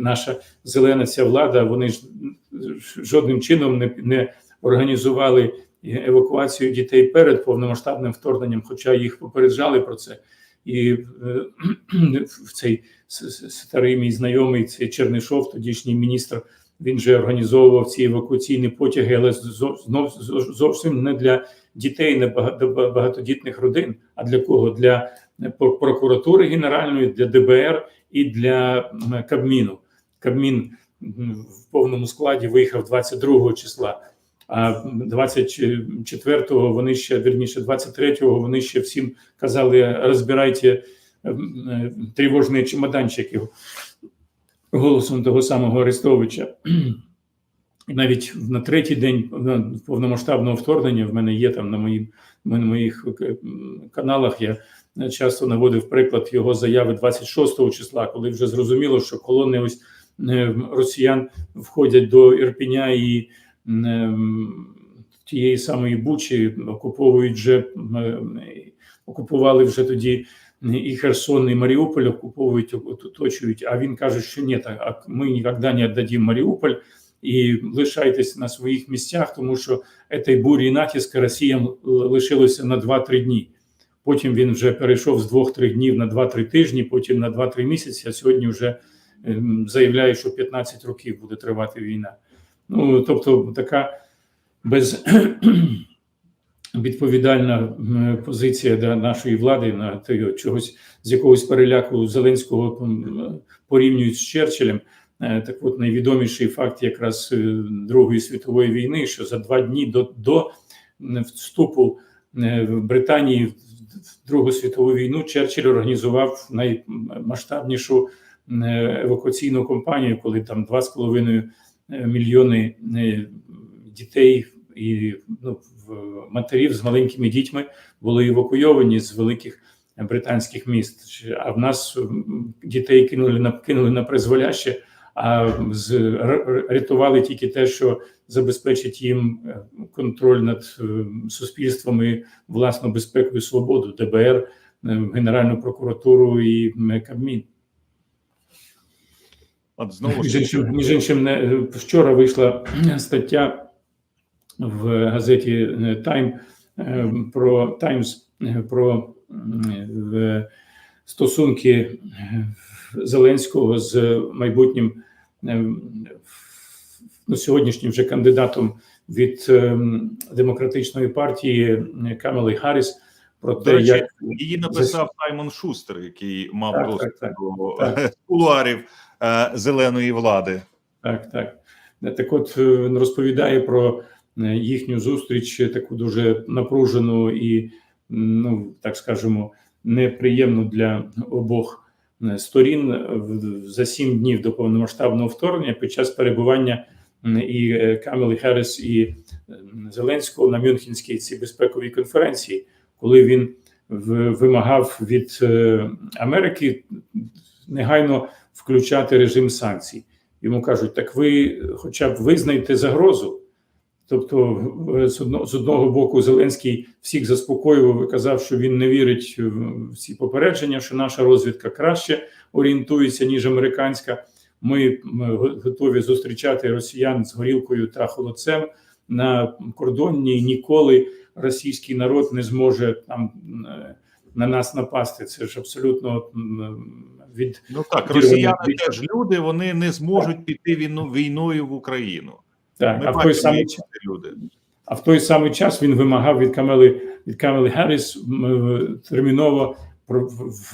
наша зелена ця влада, вони ж жодним чином не, не організували евакуацію дітей перед повномасштабним вторгненням, хоча їх попереджали про це. І е, в цей старий мій знайомий, цей Чернишов, тодішній міністр, він же організовував ці евакуаційні потяги, але знов зовсім не для дітей, не бага- багатодітних родин. А для кого? Для е, прокуратури генеральної, для ДБР і для Кабміну. Кабмін в повному складі виїхав 22 числа. А 24-го вони ще вірніше, 23-го вони ще всім казали: розбирайте е, тривожні чемоданчики голосом того самого Арестовича. І навіть на третій день е, повномасштабного вторгнення в мене є там на моїм на моїх е, каналах. Я часто наводив приклад його заяви 26 числа, коли вже зрозуміло, що колони ось е, росіян входять до Ірпеня і тієї самої Бучі окуповують вже е, окупували вже тоді і Херсон, і Маріуполь окуповують, оточують. А він каже, що ні, так ми ніколи не віддадим Маріуполь і лишайтесь на своїх місцях, тому що цієї бурі натиска Росіям лишилося на 2-3 дні. Потім він вже перейшов з 2-3 днів на 2-3 тижні, потім на 2-3 місяці. А сьогодні вже заявляє, що 15 років буде тривати війна. Ну тобто, така без відповідальна позиція да, нашої влади на те, чогось з якогось переляку Зеленського порівнюють з Черчиллем. Е, Так от найвідоміший факт якраз е, Другої світової війни, що за два дні до, до вступу е, в Британії в Другу світову війну Черчилль організував наймасштабнішу евакуаційну кампанію, коли там 2,5 мільйони е, дітей і ну, матерів з маленькими дітьми були евакуйовані з великих британських міст. А в нас дітей кинули на кинули на призволяще, а з рятували тільки те, що забезпечить їм е, контроль над е, суспільством і власну безпеку і свободу, ДБР, е, Генеральну прокуратуру і Кабмін. От знову ж іншим, між іншим, не- вчора вийшла стаття в газеті Тайм про Таймс про в- стосунки е, Зеленського з майбутнім ну, сьогоднішнім вже кандидатом від ем, демократичної партії Камели Харріс. Про те, речі, як її написав Саймон Шустер, який мав Так, доступ так, так. до Так. кулуарів е, зеленої влади. Так, так. Так от е, він розповідає про е, їхню зустріч, е, таку дуже напружену і, ну так скажемо, неприємну для обох е, сторін е, за сім днів до повномасштабного вторгнення під час перебування і е, Камели Харріс і е, Зеленського на Мюнхенській цій безпековій конференції, коли він вимагав від е, Америки негайно включати режим санкцій. Йому кажуть, так ви хоча б визнаєте загрозу. Тобто, е, з одного, боку, Зеленський всіх заспокоював і казав, що він не вірить в ці попередження, що наша розвідка краще орієнтується, ніж американська. Ми, ми готові зустрічати росіян з горілкою та холодцем на кордоні. Ніколи російський народ не зможе там е, на нас напасти. Це ж абсолютно від Ну так, росіяни двічі. теж люди, вони не зможуть піти війну війною в Україну. так. Ми А в той самий час. люди. А в той самий час він вимагав від Камели від Камели Гарріс е, терміново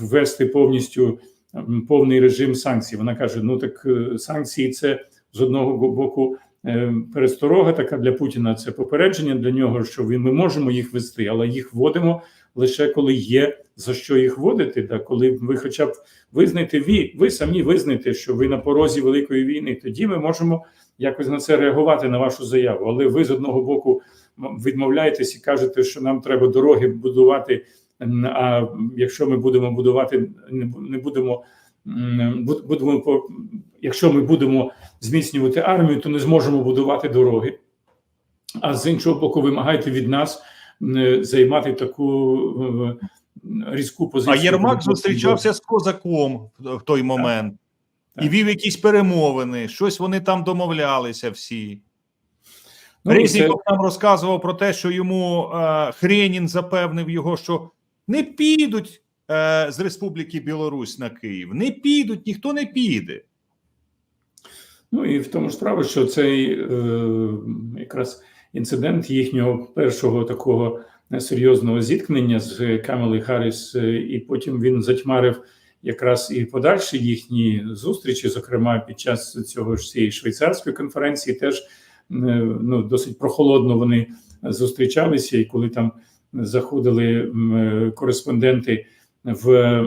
ввести повністю повний режим санкцій. Вона каже: ну так е, санкції це з одного боку е, пересторога така для Путіна. Це попередження для нього, що він ми можемо їх вести, але їх вводимо лише коли є за що їх вводити. Да, коли ви, хоча б визнаєте, ви, ви самі визнаєте, що ви на порозі великої війни, тоді ми можемо якось на це реагувати на вашу заяву. Але ви з одного боку відмовляєтесь і кажете, що нам треба дороги будувати. А якщо ми будемо будувати, не будемо будемо якщо ми будемо зміцнювати армію, то не зможемо будувати дороги. А з іншого боку, вимагаєте від нас займати таку е, різку позицію. А Єрмак зустрічався з козаком в той момент. і вів якісь перемовини. Щось вони там домовлялися всі. Ну, Резніков нам розказував про те, що йому е, Хренін запевнив його, що не підуть е, з Республіки Білорусь на Київ. Не підуть, ніхто не піде. Ну і в тому ж справа, що цей е, якраз інцидент їхнього першого такого серйозного зіткнення з Камели Харріс, е, і потім він затьмарив якраз і подальші їхні зустрічі, зокрема під час цього ж цієї швейцарської конференції, теж е, ну досить прохолодно вони зустрічалися, і коли там заходили е, кореспонденти в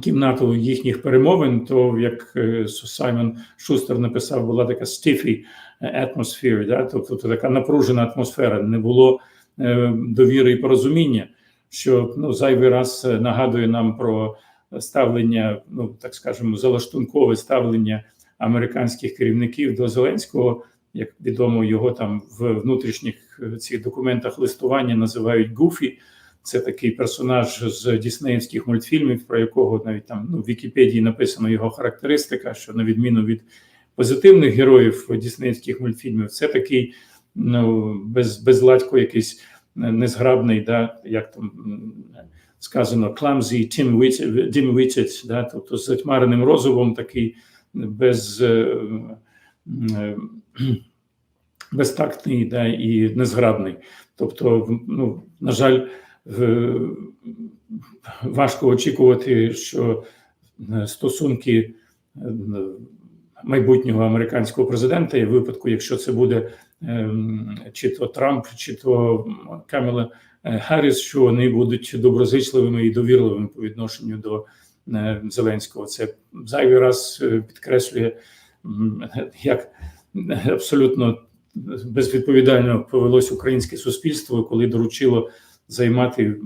кімнату їхніх перемовин, то як е, Саймон Шустер написав, була така stiffy атмосфера, да? тобто така напружена атмосфера, не було е, довіри і порозуміння, що ну зайвий раз е, нагадує нам про ставлення, ну так скажемо, залаштункове ставлення американських керівників до Зеленського. Як відомо, його там в внутрішніх цих документах листування називають Гуфі. Це такий персонаж з діснеївських мультфільмів, про якого навіть там ну, в Вікіпедії написано його характеристика, що на відміну від позитивних героїв діснеївських мультфільмів, це такий ну, без, безладько якийсь незграбний, да, як там сказано, clumsy, dim-witted, да, тобто з затьмареним розумом, такий без, е, е, безтактний да, і незграбний. Тобто, ну, на жаль, важко очікувати, що е, стосунки е, майбутнього американського президента, і в випадку, якщо це буде ем, чи то Трамп, чи то Камела е, Харріс, що вони будуть доброзичливими і довірливими по відношенню до е, Зеленського. Це зайвий раз е, підкреслює, як абсолютно безвідповідально повелось українське суспільство, коли доручило займати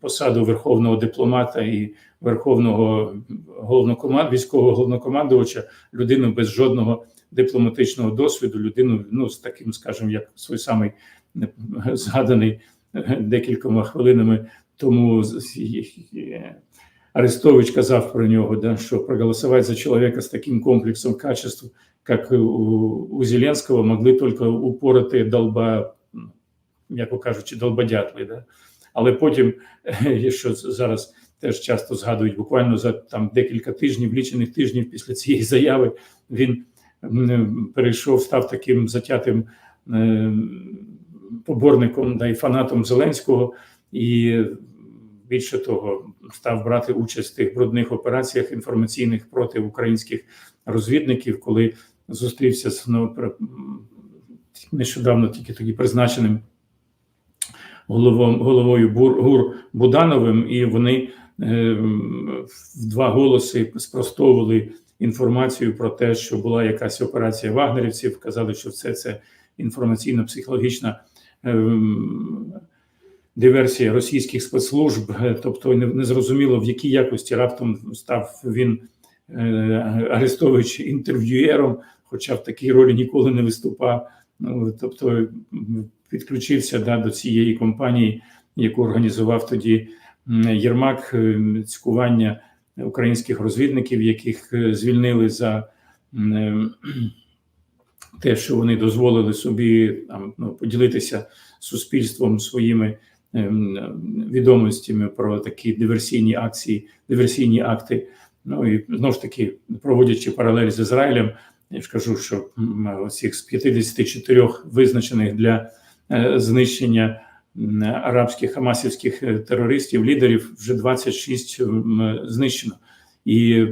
посаду верховного дипломата і верховного головнокоманд військового головнокомандувача людину без жодного дипломатичного досвіду, людину ну з таким, скажімо, як свій самий е, згаданий е, декількома хвилинами тому е, Арестович казав про нього, да, що проголосувати за чоловіка з таким комплексом качеств, як у, у Зеленського, могли тільки упорати долба, м'яко кажучи, долбодятли. Да? Але потім, що зараз теж часто згадують, буквально за там декілька тижнів, лічених тижнів після цієї заяви, він перейшов, став таким затятим е, поборником да, і фанатом Зеленського, і більше того, став брати участь в тих брудних операціях інформаційних проти українських розвідників, коли зустрівся з ну, нещодавно тільки тоді призначеним головою Бур, ГУР Будановим, і вони е, в два голоси спростовували інформацію про те, що була якась операція вагнерівців. Казали, що все це інформаційно-психологічна ем, диверсія російських спецслужб, е, тобто не, зрозуміло в якій якості раптом став він е, Арестович інтерв'юєром, хоча в такій ролі ніколи не виступав. Ну, тобто підключився да, до цієї компанії, яку організував тоді Єрмак, е, цькування українських розвідників, яких е, звільнили за е, те, що вони дозволили собі там ну, поділитися суспільством своїми відомостями про такі диверсійні акції, диверсійні акти. Ну і знову ж таки, проводячи паралель з Ізраїлем, я ж кажу, що м, оцих з 54 визначених для знищення арабських хамасівських е, терористів, лідерів, вже 26 знищено, і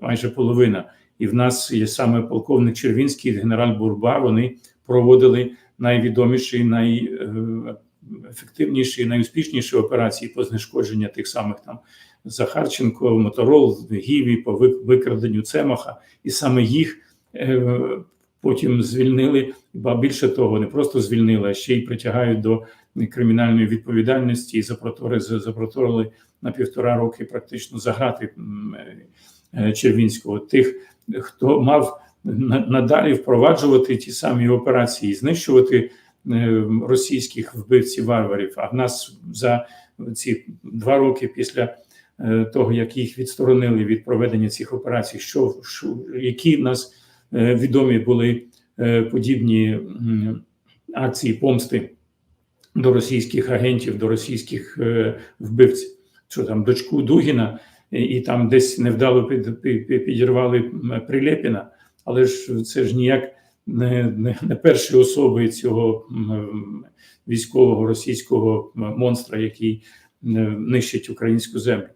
майже половина. І в нас є саме полковник Червінський, генераль Бурба. Вони проводили найвідоміші, найефективніші, найуспішніші операції по знешкодженню тих самих там Захарченко, Моторол, Гіві, по викраденню Цемаха, і саме їх е, потім звільнили. Ба більше того, не просто звільнили, а ще й притягають до кримінальної відповідальності і запротори запроторили на півтора роки практично заграти е, Червінського. Тих, хто мав на- надалі впроваджувати ті самі операції, знищувати е, російських вбивців варварів. А в нас за ці два роки після е, того, як їх відсторонили від проведення цих операцій, що, що які нас відомі були е, подібні акції помсти до російських агентів, до російських е, вбивців, що там дочку Дугіна, і, там десь невдало під, під, під- підірвали Прилєпіна, але ж це ж ніяк не, не, не перші особи цього військового російського монстра, який е, нищить українську землю.